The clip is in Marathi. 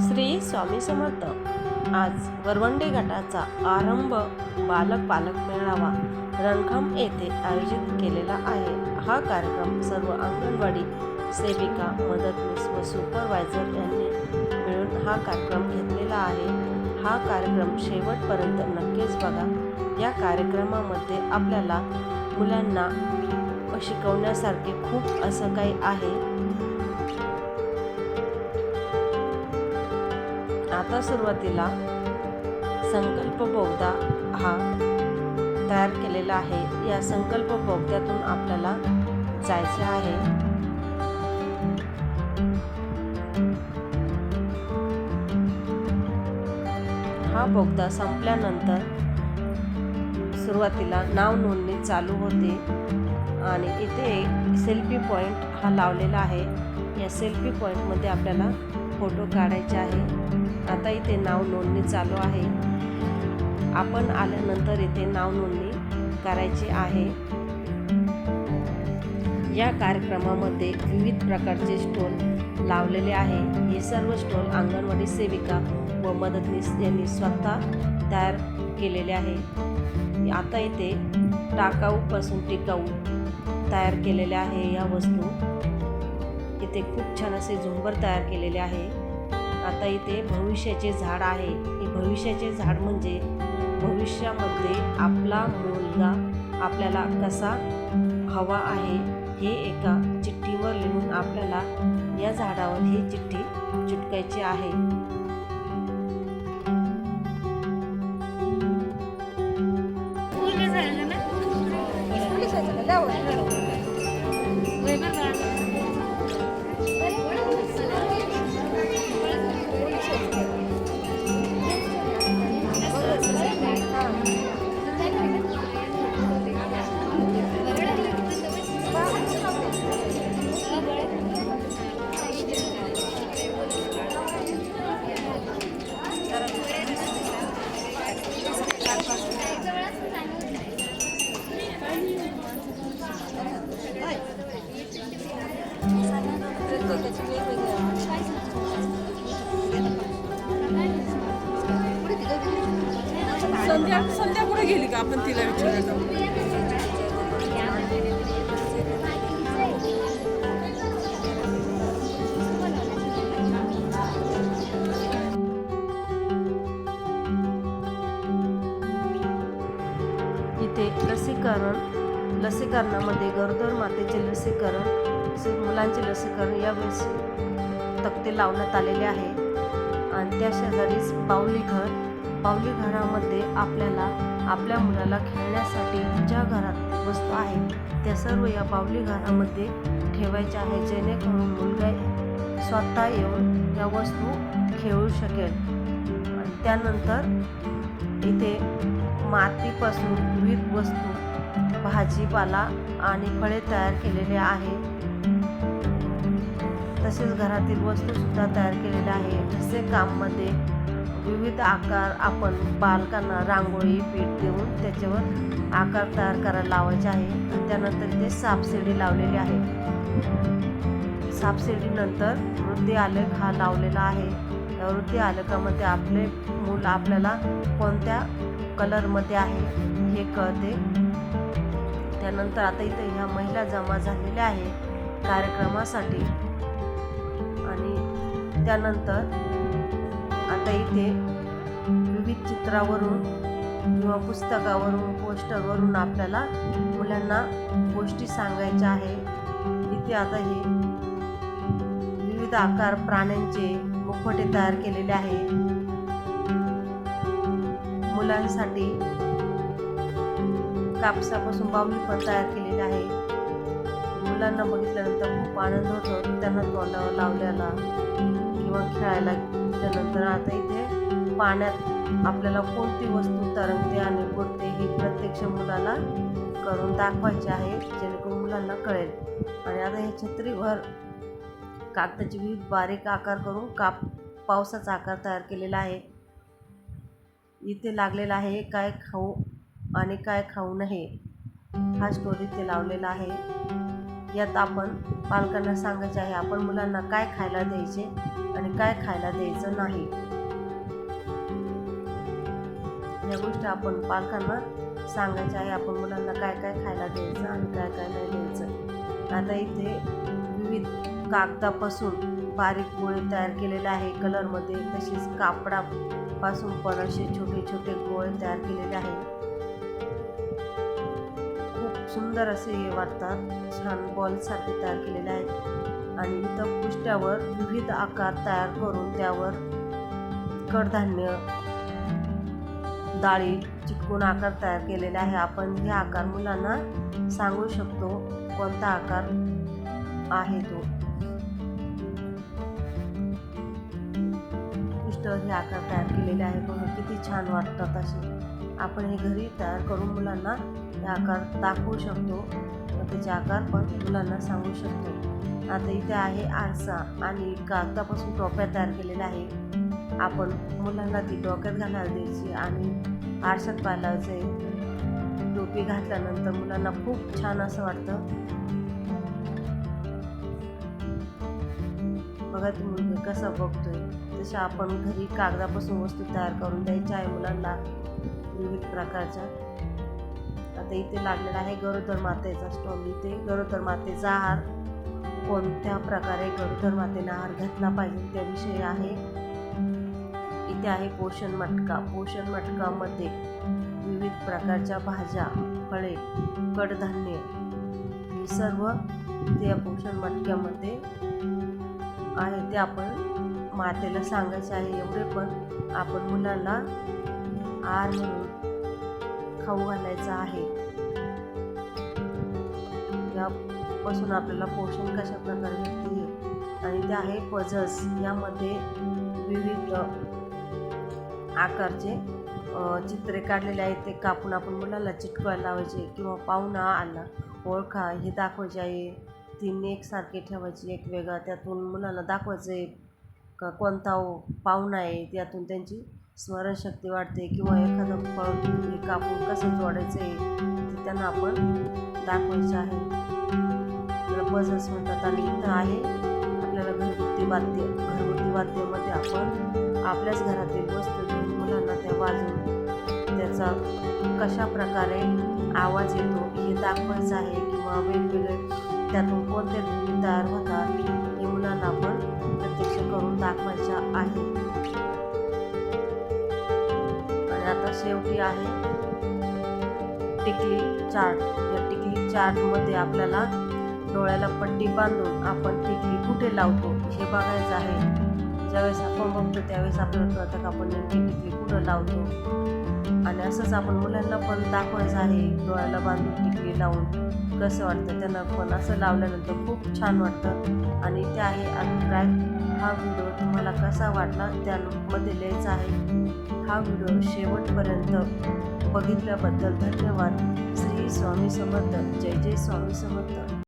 श्री स्वामी समर्थ. आज वरवंडे गटाचा आरंभ बालक पालक मेळावा रणखम येथे आयोजित केलेला आहे. हा कार्यक्रम सर्व अंगणवाडी सेविका मदतनीस व सुपरवायझर यांनी मिळून हा कार्यक्रम घेतलेला आहे. हा कार्यक्रम शेवटपर्यंत नक्कीच बघा. या कार्यक्रमामध्ये आपल्याला मुलांना शिकवण्यासारखे खूप असं काही आहे. आता सुरुवातीला संकल्प बोगदा हा तयार केलेला आहे. या संकल्प बोगद्यातून आपल्याला जायचे आहे. हा बोगदा संपल्यानंतर सुरुवातीला नाव नोंदणी चालू होते आणि इथे एक सेल्फी पॉईंट हा लावलेला आहे. या सेल्फी पॉईंटमध्ये आपल्याला फोटो काढायचे आहे. आता इथे नाव नोंदणी चालू आहे. आपण आल्यानंतर इथे नाव नोंदणी करायची आहे. या कार्यक्रमामध्ये विविध प्रकारचे स्टॉल लावलेले आहे. हे सर्व स्टॉल अंगणवाडी सेविका व मदतनीस यांनी स्वतः तयार केलेले आहे. आता इथे टाकाऊपासून टिकाऊ तयार केलेल्या आहे या वस्तू. इथे खूप छान असे झुंबर तयार केलेले आहे. आता इथे भविष्याचे झाड आहे. हे भविष्याचे झाड म्हणजे भविष्यामध्ये आपला मुलगा आपल्याला कसा हवा आहे हे एका चिठ्ठीवर लिहून आपल्याला या झाडावर ही चिठ्ठी चिटकायची आहे. संध्या संध्या कुठे गेली का? आपण तिला विचारायचं इथे लसीकरण लसीकरणामध्ये गरोदर मातेचे लसीकरण मुलांचे लसीकरण यावेळेस तक्ते लावण्यात आलेले आहे. आणि त्या शेजारीच बावली घर. बावली घरामध्ये आपल्याला आपल्या मुलाला खेळण्यासाठी ज्या घरात वस्तू आहेत त्या सर्व या बावली घरामध्ये ठेवायच्या आहे जेणेकरून मुलगा स्वतः येऊन या वस्तू खेळू शकेल. त्यानंतर इथे मातीपासून विविध वस्तू भाजीपाला आणि फळे तयार केलेले आहे. तसेच घरातील वस्तूसुद्धा तयार केलेल्या आहे. जसे काममध्ये विविध आकार आपण बालकांना रांगोळी पीठ देऊन त्याच्यावर आकार तयार करायला लावायचे आहे. त्यानंतर इथे सापशिडी लावलेली आहे. सापशिडीनंतर वृद्धी आलेख हा लावलेला आहे. या वृद्धी आलेखामध्ये आपले मूल आपल्याला कोणत्या कलरमध्ये आहे हे कळते. त्यानंतर आता इथे ह्या महिला जमा झालेल्या आहे कार्यक्रमासाठी. आणि त्यानंतर आता इथे विविध चित्रावरून किंवा पुस्तकावरून पोस्टरवरून आपल्याला मुलांना गोष्टी सांगायच्या आहे. इथे आता हे विविध आकार प्राण्यांचे मुखवटे तयार केलेले आहे. मुलांसाठी कापसापासून बाहुली पण तयार केलेली आहे. मुलांना बघितल्यानंतर खूप आनंद होतो त्यांना तोंडावर लावल्याला किंवा खेळायला त्यानंतर आता इथे पाण्यात आपल्याला कोणती वस्तू तरंगते आणि बुडते हे प्रत्यक्ष मुलाला करून दाखवायचे आहे जेणेकरून मुलांना कळेल. आणि आता हे छत्रीवर कागदाचे विविध बारीक आकार करून काप पावसाचा आकार तयार केलेला आहे. इथे लागलेला आहे काय खाऊ आणि काय खाऊ नये हा स्टोरी इथे लावलेला आहे. यात आपण पालकांना सांगायचे आहे आपण मुलांना काय खायला द्यायचे आणि काय खायला द्यायचं नाही. या गोष्टी आपण पालकांना सांगायचे आहे आपण मुलांना काय काय खायला द्यायचं आणि काय काय नाही द्यायचं. आता इथे विविध कागदापासून बारीक गोळे तयार केलेले आहे कलरमध्ये तसेच कापडापासून पण असे छोटे छोटे गोळे तयार केलेले आहे. सुंदर असे हे वाटतात. छान बॉलसारखे तयार केलेले आहेत. आणि इथं पुष्ट्यावर विविध आकार तयार करून त्यावर कडधान्य डाळी चिटकून आकार तयार केलेले आहे. आपण हे आकार मुलांना सांगू शकतो कोणता आकार आहे तो. पुष्ट हे आकार तयार केलेले आहे. बघा किती छान वाटतात असे. आपण हे घरी तयार करून मुलांना आकार दाखवू शकतो. त्याचे आकार पण मुलांना सांगू शकतो. आता इथे आहे आरसा आणि कागदापासून टोप्या तयार केलेल्या आहे. आपण मुलांना ती डोक्यात घालायला द्यायची आणि आरशात पाहायचे टोपी घातल्यानंतर मुलांना खूप छान असं वाटतं. बघा ती मुलगी कसा बघतोय. तशा आपण घरी कागदापासून वस्तू तयार करून द्यायच्या आहे मुलांना. विविध प्रकारच्या. आता इथे लागलेला आहे गरोदर मातेचा स्टॉल इथे गरोदर मातेचा आहार. कोणत्या प्रकारे गरोदर मातेने आहार घेतला पाहिजे त्याविषयी आहे. इथे आहे पोषण मटका. पोषण मटकामध्ये विविध प्रकारच्या भाज्या फळे कडधान्य हे सर्व त्या पोषण मटक्यामध्ये आहे. ते आपण मातेला सांगायचे आहे एवढे पण आपण मुलांना आहार म्हणून खाऊ घालायचं आहे. यापासून आपल्याला पोषण कशा प्रकारे भेटते आणि ते आहे पझल्स. यामध्ये विविध आकारचे चित्रे काढलेले आहेत. ते कापून आपण मुलाला चिटकवायला लावायचे किंवा पाहुणा आला ओळखा हे दाखवायचे आहे. तीन एकसारखे ठेवायचे एक वेगळा. त्यातून मुलांना दाखवायचं आहे का कोणता पाहुणा आहे? त्यातून त्यांची स्मरणशक्ती वाढते किंवा एखादं फळ कापून कसं जोडायचं आहे ते त्यांना आपण दाखवायचं आहे. त्याला पझल्स म्हणतात आणि इथं आहे. आपल्याला घरगुती वाद्य घरगुती वाद्यामध्ये आपण आपल्याच घरातील वस्तू घेऊन मुलांना त्या वाजवून त्याचा कशा प्रकारे आवाज येतो हे दाखवायचं आहे किंवा वेगवेगळे त्यातून कोणते तयार होतात हे मुलांना आपण प्रत्यक्ष करून दाखवायचं आहे. शेवटी आहे. टिकली चार्ट या टिकली चार्टमध्ये आपल्याला डोळ्याला पट्टी बांधून आपण टिकली कुठे लावतो हे बघायचं आहे. ज्यावेळेस आपण बघतो त्यावेळेस आपल्याला कळतं का आपण नेमकी टिकली कुठं लावतो. आणि असंच आपण मुलांना पण दाखवायचं आहे डोळ्याला बांधून टिकली लावून. कसं वाटतं? त्यांना पण असं लावल्यानंतर खूप छान वाटतं. आणि ते आहे अभिप्राय. हा व्हिडिओ तुम्हाला कसा वाटला? त्यामध्ये लिहायचा आहे. हा व्हिडिओ शेवटपर्यंत बघितल्याबद्दल धन्यवाद. श्री स्वामी समर्थ. जय जय स्वामी समर्थ.